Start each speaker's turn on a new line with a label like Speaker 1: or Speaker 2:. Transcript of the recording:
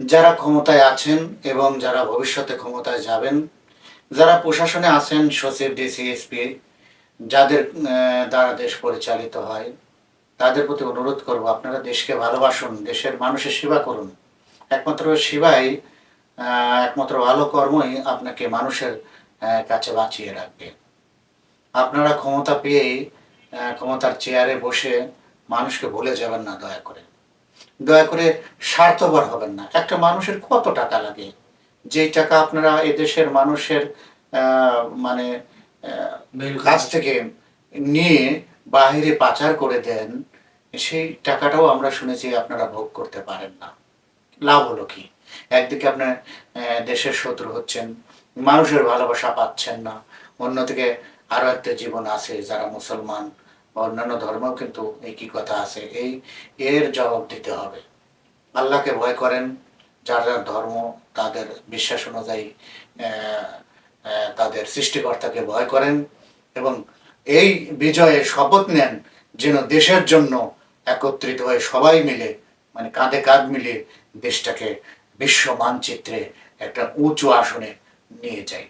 Speaker 1: যারা ক্ষমতায় আছেন এবং যারা ভবিষ্যতে ক্ষমতায় যাবেন, যারা প্রশাসনে আছেন, সচিব, ডিসি, এসপি, যাদের দ্বারা দেশ পরিচালিত হয়, তাদের প্রতি অনুরোধ করব, আপনারা দেশকে ভালোবাসুন, দেশের মানুষের সেবা করুন। একমাত্র সেবাই একমাত্র ভালো কর্মই আপনাকে মানুষের কাছে বাঁচিয়ে রাখবে। আপনারা ক্ষমতা পেয়েই ক্ষমতার চেয়ারে বসে মানুষকে ভুলে যাবেন না, দয়া করে। দয়া করে স্বার্থপর হবেন না। একটা মানুষের কত টাকা লাগে? যেই টাকা আপনারা এদেশের মানুষের মানে কাছ থেকে নিয়ে বাহিরে পাচার করে দেন সেই টাকাটাও আমরা শুনেছি আপনারা ভোগ করতে পারেন না। লাভ হলো কি? একদিকে আপনার দেশের শত্রু হচ্ছেন মানুষের ভালোবাসা পাচ্ছেন না অন্যদিকে আরও একটা জীবন আছে যারা মুসলমান অন্যান্য ধর্ম কিন্তু একই কথা আছে। এই, এর জবাব দিতে হবে। আল্লাহকে ভয় করেন, যার যার ধর্ম, তাদের বিশ্বাস অনুযায়ী তাদের সৃষ্টিকর্তাকে ভয় করেন এবং এই বিজয়ে শপথ নেন যেন দেশের জন্য একত্রিত হয়ে সবাই মিলে মানে কাঁধে কাঁধ মিলিয়ে দেশটাকে বিশ্ব মানচিত্রে একটা উঁচু আসনে নিয়ে যায়।